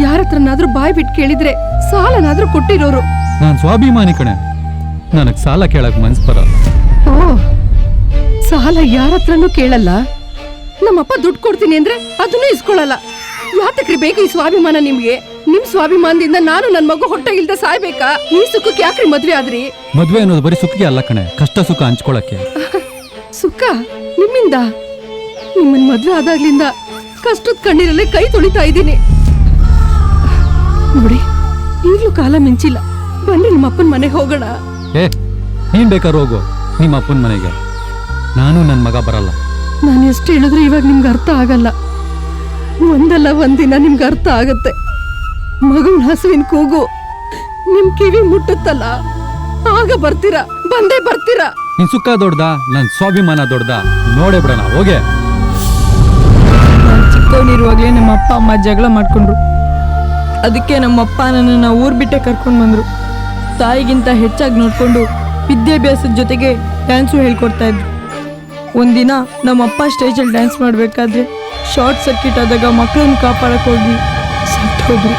ಯಾರ ಹತ್ರನಾದ್ರೂ ಬಾಯ್ ಬಿಟ್ಟು ಕೇಳಿದ್ರೆ ಸಾಲನಾದ್ರೂ ಕೊಟ್ಟಿರೋರು. ನಾನ್ ಸ್ವಾಭಿಮಾನಿ ಕಣೆ. ನನಗ್ ಸಾಲ ಕೇಳಕ್ ಮನ್ಸ್ ಬರಲ್ಲ. ಓ ಸಾಲ ಯಾರ ಹತ್ರನೂ ಕೇಳಲ್ಲ. ನಮ್ಮಪ್ಪ ದುಡ್ಡು ಕೊಡ್ತೀನಿ ಅಂದ್ರೆ ಅದನ್ನೂ ಇಸ್ಕೊಳಲ್ಲ ಯಾತಕ್ರಿ ಬೇಕು ಈ ಸ್ವಾಭಿಮಾನ ನಿಮ್ಗೆ? ನಿಮ್ ಸ್ವಾಭಿಮಾನದಿಂದ ನಾನು ನನ್ ಮಗು ಹೊಟ್ಟೆ ಇಲ್ದ ಸಾಯ್ಬೇಕಾ? ಈ ಸುಖಕ್ಕೆ ಯಾಕ್ರಿ ಮದ್ವೆ ಆದ್ರಿ? ಮದ್ವೆ ಅನ್ನೋದು ಬರೀ ಸುಖಕ್ಕೆ ಅಲ್ಲ ಕಣೆ. ಕಷ್ಟ ಸುಖ ಹಂಚ್ಕೊಳಕ್ಕೆ. ಸುಖ ನಿಮ್ಮಿಂದ? ನಿಮ್ಮನ್ ಮದ್ವೆ ಆದಾಗ್ಲಿಂದ ಕಷ್ಟದ ಕಣ್ಣೀರಲ್ಲೇ ಕೈ ತೊಳಿತಾ ಇದ್ದೀನಿ. ನೋಡಿ ಈಗಲೂ ಕಾಲ ಮಿಂಚಿಲ್ಲ. ಬನ್ನಿ ನಿಮ್ಮ ಅಪ್ಪನ ಮನೆಗೆ ಹೋಗೋಣ. ಏ ನೀನ್ ಬೇಕಾದ್ರೆ ಹೋಗು. ನಿಮ್ಮ ಅಪ್ಪನ ಮನೆಗೆ. ನಾನು ನನ್ನ ಮಗ ಬರಲ್ಲ. ನಾನು ಎಷ್ಟು ಹೇಳಿದ್ರೆ ಇವಾಗ ನಿಮ್ಗೆ ಅರ್ಥ ಆಗಲ್ಲ. ಒಂದಲ್ಲ ಒಂದಿನ ನಿಮ್ಗೆ ಅರ್ಥ ಆಗತ್ತೆ. ಮಗುನ ಹಸುವಿನ ಕೂಗು ನಿಮ್ ಕಿವಿ ಮುಟ್ಟುತ್ತಲ್ಲ. ಆಗ ಬರ್ತೀರ? ಬಂದೇ ಬರ್ತೀರಾ? ನಿನ್ ಸುಖ ದೊಡ್ಡದ? ನನ್ ಸ್ವಾಭಿಮಾನ ದೊಡ್ಡದ? ನೋಡೇ ಬಿಡೋಣ ಹೋಗೆ. ಚಿಕ್ಕವನಿರುವಾಗಲೇ ನಿಮ್ಮ ಅಪ್ಪ ಅಮ್ಮ ಜಗಳ ಮಾಡ್ಕೊಂಡ್ರು. ಅದಕ್ಕೆ ನಮ್ಮಪ್ಪ ನನ್ನನ್ನು ಊರ್ ಬಿಟ್ಟೆ ಕರ್ಕೊಂಡು ಬಂದರು. ತಾಯಿಗಿಂತ ಹೆಚ್ಚಾಗಿ ನೋಡಿಕೊಂಡು ವಿದ್ಯಾಭ್ಯಾಸದ ಜೊತೆಗೆ ಡ್ಯಾನ್ಸು ಹೇಳ್ಕೊಡ್ತಾ ಇದ್ರು. ಒಂದಿನ ನಮ್ಮಪ್ಪ ಸ್ಟೇಜಲ್ಲಿ ಡ್ಯಾನ್ಸ್ ಮಾಡಬೇಕಾದ್ರೆ ಶಾರ್ಟ್ ಸರ್ಕ್ಯೂಟ್ ಆದಾಗ ಮಕ್ಕಳನ್ನು ಕಾಪಾಡಕ್ಕೆ ಹೋಗಿ ಸತ್ತೋದ್ರು.